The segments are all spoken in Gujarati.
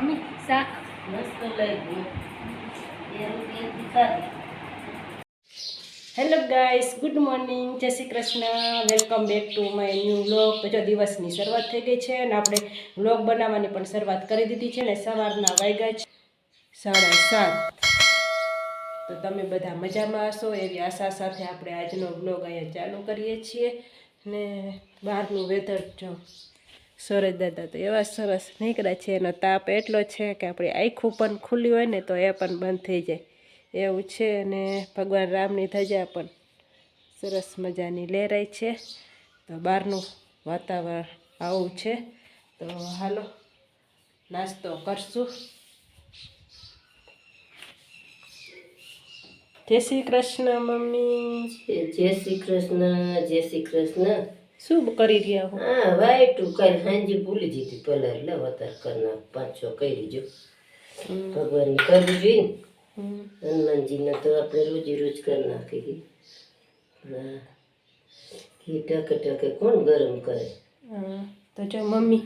મમ્મી શાક hello guys good morning Jai Shri Krishna. Welcome back to my new vlog તો જો દિવસની શરૂઆત થઈ ગઈ છે અને આપણે વ્લોગ બનાવવાની પણ શરૂઆત કરી દીધી છે ને સવારના વાગ્યા છે સાડા સાત. તો તમે બધા મજામાં હશો? એવી આશા સાથે આપણે આજનો વ્લોગ અહીંયા ચાલુ કરીએ છીએ. ને બહારનું વેધર જો સરસ દાદા તો એવા સરસ નીકળ્યા છે. એનો તાપ એટલો છે કે આપણી આખું પણ ખુલ્લી હોય ને તો એ પણ બંધ થઈ જાય. એવું છે અને ભગવાન રામની ધજા પણ સરસ મજાની લહેરાય છે. તો બહારનું વાતાવરણ આવું છે. તો હાલો, નાસ્તો કરશું. જય શ્રી કૃષ્ણ મમ્મી. જય શ્રી કૃષ્ણ, જય શ્રી કૃષ્ણ. શું કરી રહ્યા હો? હા વાઈટું કાંઈ હાંજી ભૂલી જતી પહેલા. એટલે વધારે કરના પાંચો કહી કરી જો ભગવાનની કરવું જોઈએ ને હમ. હનુમાનજીને તો આપણે રોજી રોજ કરી નાખી ઘી ટકે ટકે કોણ ગરમ કરે? તો જો મમ્મી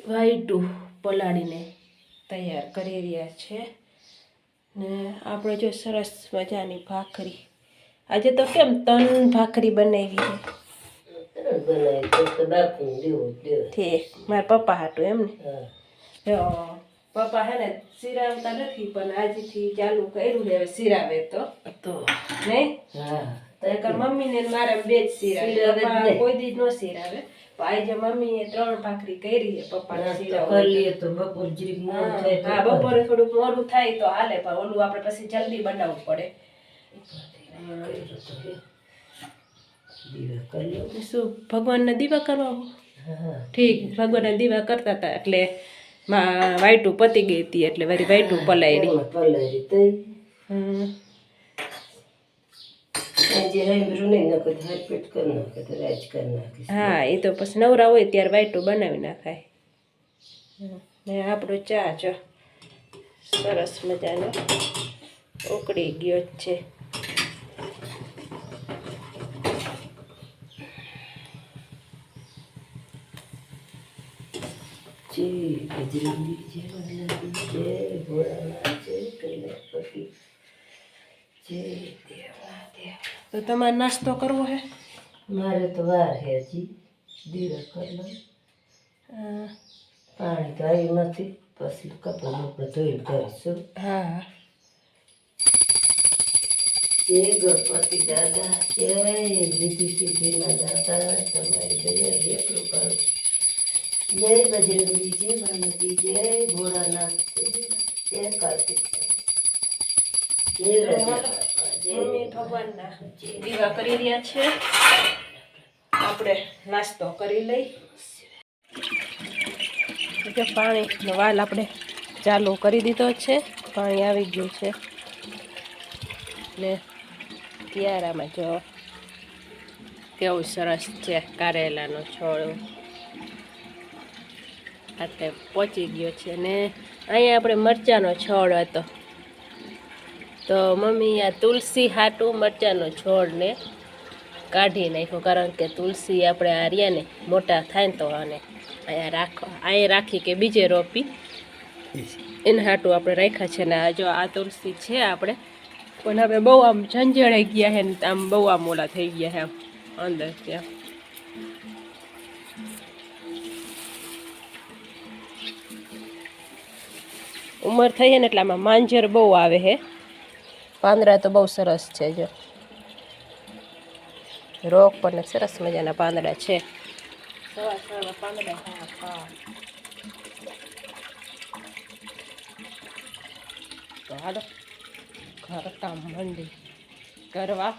વાઈટું પલાળીને તૈયાર કરી રહ્યા છે. ને આપણે જો સરસ મજાની ભાખરી. આજે તો કેમ તન ભાખરી બનાવી છે? ઠીક. મારા પપ્પા હાટું એમ ને? પપ્પા હે ને સિરાવતા નથી પણ આજથી ચાલુ કર્યું ને હવે સિરાવે તો. તો. નહીં હા. નકર મમ્મીને ને મારે બે જ સિરાવે. પપ્પા. કોઈ દી ન સિરાવે. આજે મમ્મીએ ત્રણ ભાખરી કરી છે પપ્પાને નાસ્તો સિરાવે કરી લઈએ તો બપોર જરીક મોડું થાય તો હા, બપોરે થોડુંક મોડું થાય તો હાલે પણ ઓલું આપણે પછી જલ્દી બનાવવું પડે. તો. દીવા કર્યો શું ભગવાનના દીવા કરવા? ઠીક ભગવાનના દીવા કરતા હતા એટલે માં વાઈટું પતી ગઈ હતી એટલે વળી વાઈટું પલાયડી પલાળી તઈ હા એ તો પછી નવરા હોય ત્યારે વાઈટું બનાવી નાખાય. ને આપણો ચા જો. સરસ મજાનો. ઉકળી ગયો છે. જય બજરંગી જય વલ્લભી જય ભોળાનાથ જય કૈલાસપતિ જય દેવા દેવ તો તમારે નાસ્તો કરવો હે? મારે તો વાર હે હજી. ધીરે કરી પાણી તો આવ્યું નથી. પછી કપડાં બપડા ધોઈને કરીશું હા. જય ગણપતિ દાદા જય. વિધિ સિદ્ધિના દાદા તમારી દયા જય કૃપા. જય બજરંગી જય ભાનુજી જય ભોળાનાથ જય કાર્તિક જય ભગવાનના દીવા કરી રહ્યા છે. આપણે નાસ્તો કરી લઈ. પાણીનો વાલ આપણે ચાલુ કરી દીધો છે. પાણી આવી ગયું છે. ને કિયારામાં જો કેવું સરસ છે કારેલાનો છોડ. આટલે પહોંચી ગયો છે ને અહીંયા આપણે મરચાંનો છોડ હતો. તો મમ્મી આ તુલસી હાટું મરચાંનો છોડને કાઢી નાખ્યો કારણ કે તુલસી આપણે આ રહ્યા ને મોટા થાય ને તો આને અહીંયા રાખો અહીંયા રાખી કે બીજે રોપી. એના હાટું આપણે રાખ્યા છે ને આ જો આ તુલસી છે આપણે. પણ હવે બહુ આમ ઝંઝળાઈ ગયા છે ને આમ બહુ આમ ઓલા થઈ ગયા છે આમ અંદર ત્યાં. ઉંમર થઈ ને એટલે આમાં માંજર બહુ આવે છે. પાંદડા તો બહુ સરસ છે જો. રોગ પણ સરસ મજાના પાંદડા છે. સવા સવા પાંદડા હા હા. તો હાલો ઘર કામ મંડી. કરવા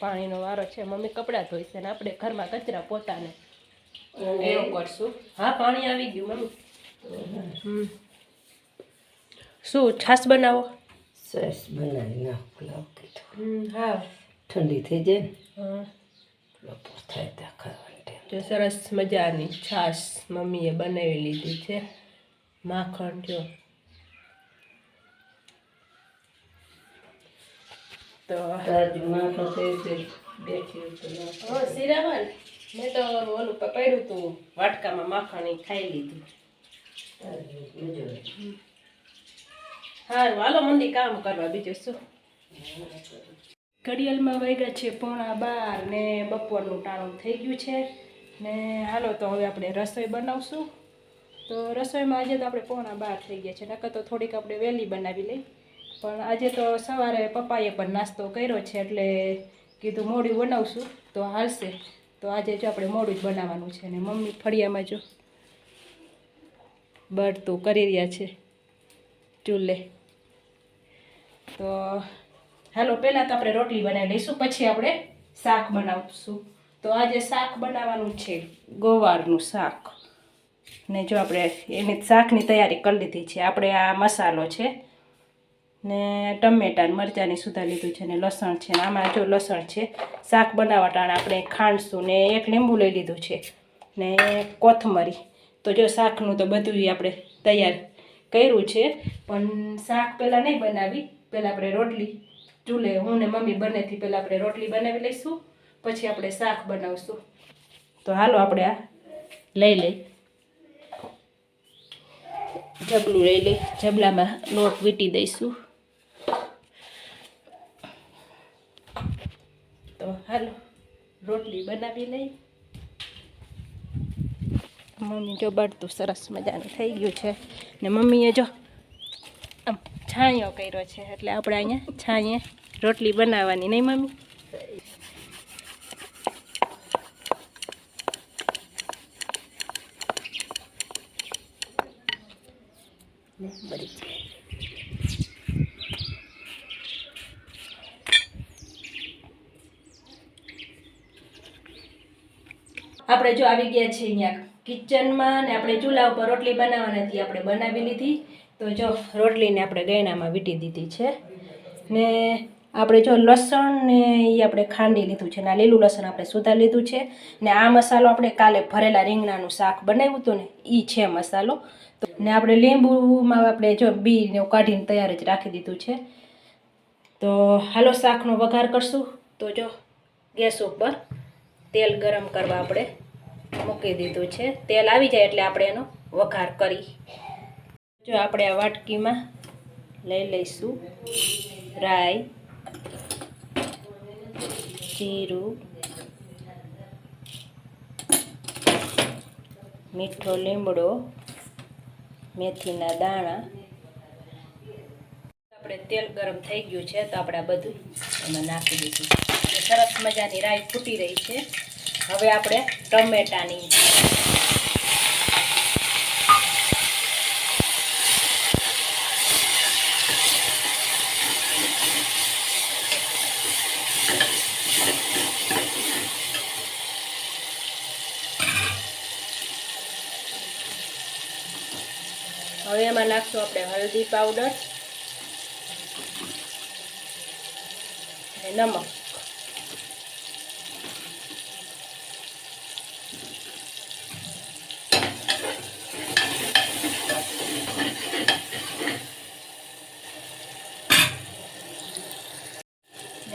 પાણીનો વારો છે. મમ્મી કપડાં ધોઈશે ને આપણે ઘરમાં કચરા પોતાને. એવું કરશું. હા પાણી આવી ગયું મમ્મી. હમ. શું છાશ બનાવો? સરસ બનાવી નાખું લાવ કીધું હા. ઠંડી થઈ જાય ને બપોર થાય ત્યાં ખાવાની જો સરસ મજાની છાશ મમ્મીએ બનાવી લીધી છે. માખણ જો. તો તો સિરાવન મેં તો ઓલું પડ્યું હતું વાટકામાં માખણ ખાઈ લીધું. હારું, હાલો મંદી કામ કરવા, બીજું શું? ઘડિયાળમાં વાગ્યા છે પોણા બાર ને બપોરનું ટાણું થઈ ગયું છે. ને હાલો, તો હવે આપણે રસોઈ બનાવશું. તો રસોઈમાં આજે તો આપણે પોણા બાર થઈ ગયા છે, નકર તો થોડીક આપણે વહેલી બનાવી લઈ. પણ આજે તો સવારે પપ્પાએ પણ નાસ્તો કર્યો છે, એટલે કીધું મોડું બનાવશું, તો હાલશે. તો આજે જો આપણે મોડું જ બનાવવાનું છે, ને મમ્મી ફળિયામાં જો બળતું કરી રહ્યા છે. ચૂલે. તો, હાલો, પહેલાં તો આપણે રોટલી બનાવી લઈશું, પછી આપણે શાક બનાવશું. તો આજે શાક બનાવવાનું છે, ગોવારનું શાક. ને જો આપણે એની શાકની તૈયારી કરી લીધી છે. આપણે આ મસાલો છે, ને ટમેટા મરચાંની સુધા લીધું છે, ને લસણ છે. ને આમાં જો લસણ છે, શાક બનાવવા ટાણે આપણે ખાંડશું ને એક લીંબુ લઈ લીધું છે, ને કોથમરી. તો જો શાકનું તો બધું આપણે તૈયાર કર્યું છે, પણ શાક પહેલાં નહીં બનાવી, પહેલાં આપણે રોટલી ચૂલે, હું ને મમ્મી બંનેથી પહેલાં આપણે રોટલી બનાવી લઈશું, પછી આપણે શાક બનાવશું. તો હાલો આપણે આ લઈ લઈ. જબલું લઈ લઈ, જબલામાં લોટ વીટી દઈશું. તો હાલો, રોટલી બનાવી લઈ. મમ્મી જો બળતું સરસ મજાનું થઈ ગયું છે ને મમ્મીએ જો આમ છાંયો કર્યો છે, એટલે આપણે અહીંયા છાંયે રોટલી બનાવવાની, નહીં મમ્મી. આપણે જો આવી ગયા છીએ અહીંયા કિચનમાં ને આપણે ચૂલા ઉપર રોટલી બનાવવાની હતી, આપણે બનાવી લીધી. તો જો રોટલીને આપણે ગયણામાં વીટી દીધી છે. ને આપણે જો લસણ ને એ આપણે ખાંડી લીધું છે ને આ લીલું લસણ આપણે સુધા લીધું છે. ને આ મસાલો આપણે કાલે ભરેલા રીંગણાનું શાક બનાવ્યું હતું ને એ છે મસાલો. તો ને આપણે લીંબુમાં આપણે જો બી ને એવું કાઢીને તૈયાર જ રાખી દીધું છે. તો હાલો શાકનો વઘાર કરશું. તો જો ગેસ ઉપર તેલ ગરમ કરવા આપણે મૂકી દીધું છે. તેલ આવી જાય એટલે આપણે એનો વઘાર કરી. જો આપણે આ વાટકીમાં લઈ લઈશું. રાઈ, જીરું, મીઠો લીમડો, મેથીના દાણા. આપણે તેલ ગરમ થઈ ગયું છે તો આપણે આ બધું એમાં નાખી દીધું. સરસ મજાની રાઈ ફૂટી રહી છે. હવે આપણે ટમેટાની. હવે એમાં નાખશું આપણે હળદી પાવડર અને નમક.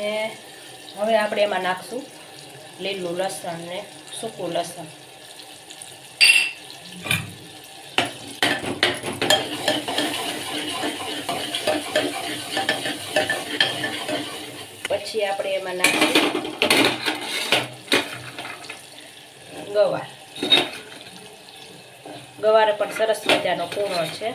ને હવે આપણે એમાં નાખશું લીલું લસણ ને સૂકું લસણ. પછી આપણે એમાં નાખીશું ગવાર. ગવાર પણ સરસ મજાનો કૂણો છે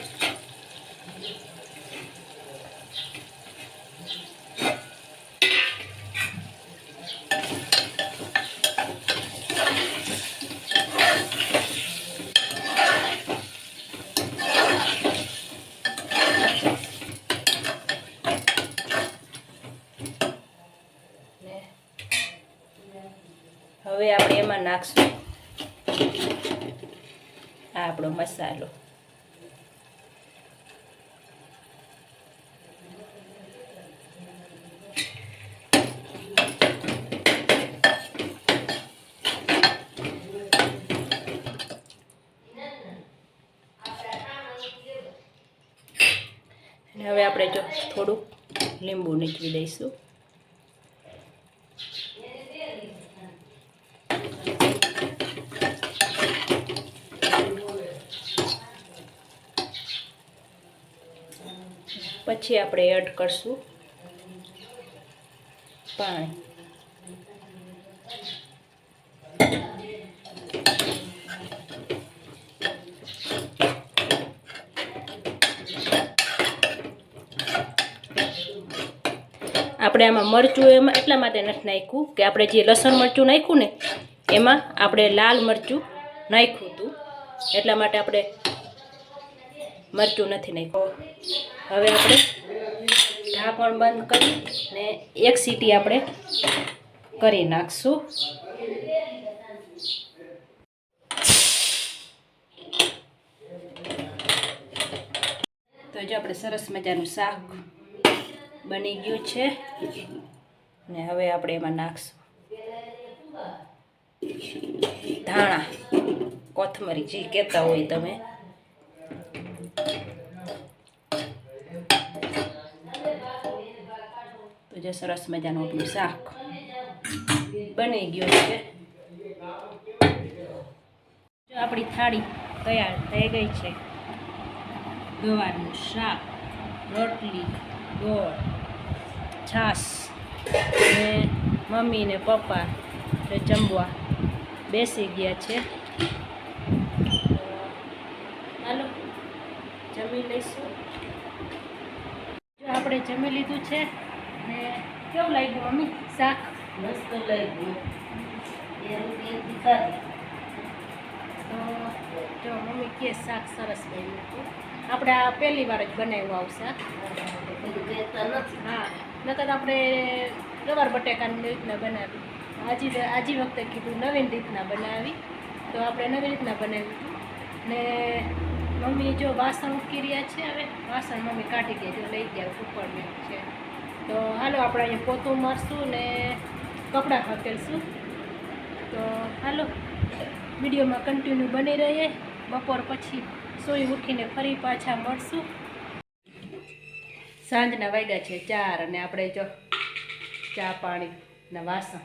ને હવે આપણે એમાં નાખશું. આ આપણો મસાલો. હવે આપણે જો થોડુંક લીંબુ નીચવી દઈશું. પછી આપણે એડ કરશું. પાણી. આપણે આમાં મરચું એમાં એટલા માટે નથી નાખ્યું કે આપણે જે લસણ મરચું નાખ્યું ને એમાં આપણે લાલ મરચું નાખ્યું હતું. એટલા માટે આપણે મરચું નથી નાખ્યું. હવે આપણે ઢાંકણ બંધ કરી ને એક સીટી આપણે કરી નાખશું. તો જો આપણે સરસ મજાનું શાક બની ગયું છે ને હવે આપણે એમાં નાખશું. ધાણા, કોથમરી, જે કહેતા હોય તમે. જે સરસ મજાનું આપણું શાક બની ગયું છે જો આપણી થાળી તૈયાર થઈ ગઈ છે ગવારનું શાક રોટલી ગોળ છાશ ને મમ્મી ને પપ્પા ને જમવા બેસી ગયા છે હાલો જમી લઈશું આપણે જમી લીધું છે ને કેવું લાગ્યું મમ્મી? શાક? મસ્ત લાગ્યું. તો જો મમ્મી કે શાક સરસ બન્યું હતું. આપણે આ પહેલી વાર જ બનાવ્યું આવું શાક. હા નકર આપણે ગવાર બટેકાની રીતના બનાવી. આજી આજી વખતે કીધું નવીન રીતના બનાવી. તો આપણે નવી રીતના બનાવ્યું હતું. ને મમ્મી જો વાસણ ઉટકી રહ્યા છે હવે વાસણ મમ્મી કાઢી ગયા જો લઈ ગયા ઉપરને છે. તો હાલો આપણે અહીંયા પોતું મારશું ને કપડાં ખકેલશું તો હાલો, વિડીયોમાં કન્ટિન્યુ બની રહીએ. બપોર પછી સોઈ ઉઠીને ફરી પાછા મળશું. સાંજના વાગ્યા છે ચાર અને આપણે જો ચા પાણીના વાસણ.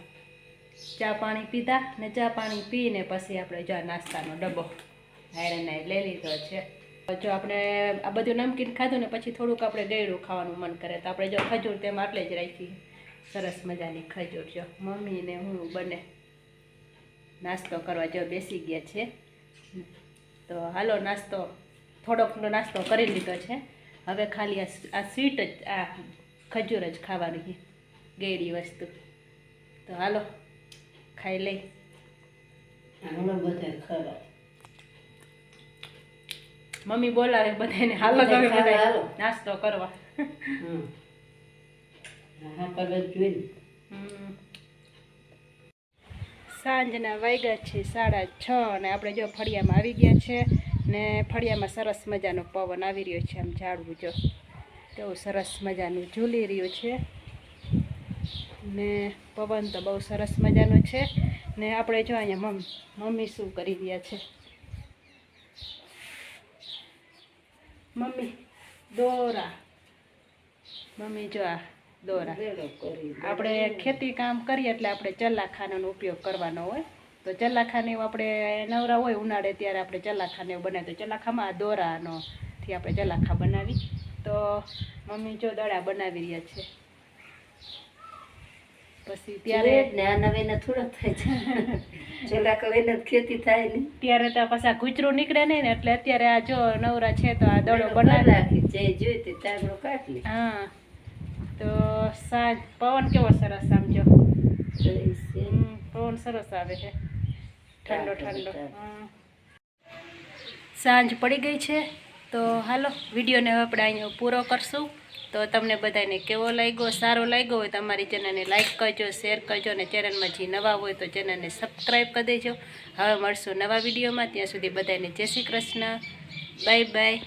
ચા પાણી પીધા ને ચા પાણી પીને પછી આપણે જો નાસ્તાનો ડબ્બો. હારે નાઈ લઈ લીધો છે. જો આપણે આ બધું નમકીન ખાધું ને પછી થોડુંક આપણે ગળ્યું ખાવાનું મન કરે. તો આપણે જો ખજૂર તેમ આટલે જ રાખી સરસ મજાની ખજૂર જો. મમ્મી ને હું બને નાસ્તો કરવા જો બેસી ગયા છે. તો હાલો નાસ્તો થોડોકનો નાસ્તો કરી લીધો છે. હવે ખાલી આ સ્વીટ જ, આ ખજૂર જ ખાવાની છે ગેડી વસ્તુ. તો હાલો, ખાઈ લઈ. બધા ખરા મમ્મી બોલાવે બધાને. હાલો તમે બધા નાસ્તો કરવા. સાંજના વાગ્યા છે સાડા છ અને આપણે જો ફળિયામાં આવી ગયા છે ને ફળિયામાં સરસ મજાનો પવન આવી રહ્યો છે આમ ઝાડવું જો. કેવું સરસ મજાનું ઝૂલી રહ્યું છે. ને પવન તો બહુ સરસ મજાનો છે. ને આપણે જો અહીંયા મમ્મી મમ્મી શું કરી રહ્યા છે? મમ્મી દોરા. મમ્મી જો આ દોરા. આપણે ખેતી કામ કરીએ એટલે આપણે ચલ્લાખાનાનો ઉપયોગ કરવાનો હોય. તો ચલ્લાખાને આપણે નવરા હોય ઉનાળે ત્યારે આપણે ચલ્લાખાને એવું બનાવીએ. તો ચલ્લાખામાં આ દોરાનો થી આપણે ચલ્લાખા બનાવી. તો મમ્મી જો દડા બનાવી રહ્યા છે. પછી ત્યારે ત્યારે ને આ થોડા થાય છે. છેલ્લા કવીને જ ખેતી થાય ને. ત્યારે તો પાછા ગુચરું નીકળે નહીં ને એટલે અત્યારે આ જો નવરા છે તો આ દડો બનાવી. રાખી જે જોઈતી તાગડો કાઢી હા. તો સાંજ પવન કેવો સરસ સમજો હમ, પવન સરસ આવે છે. ઠંડો ઠંડો. સાંજ પડી ગઈ છે તો હાલો વિડીયોને હવે આપણે અહીંયા પૂરો કરશું. તો તમને બધાને કેવો લાગ્યો, સારો લાગ્યો હોય તો અમારી ચેનલને લાઇક કરજો શેર કરજો અને ચેનલમાં જે નવા હોય તો ચેનલને સબસ્ક્રાઈબ કરી દેજો. હવે મળશું નવા વિડીયોમાં. ત્યાં સુધી બધાને જય શ્રી કૃષ્ણ. Bye bye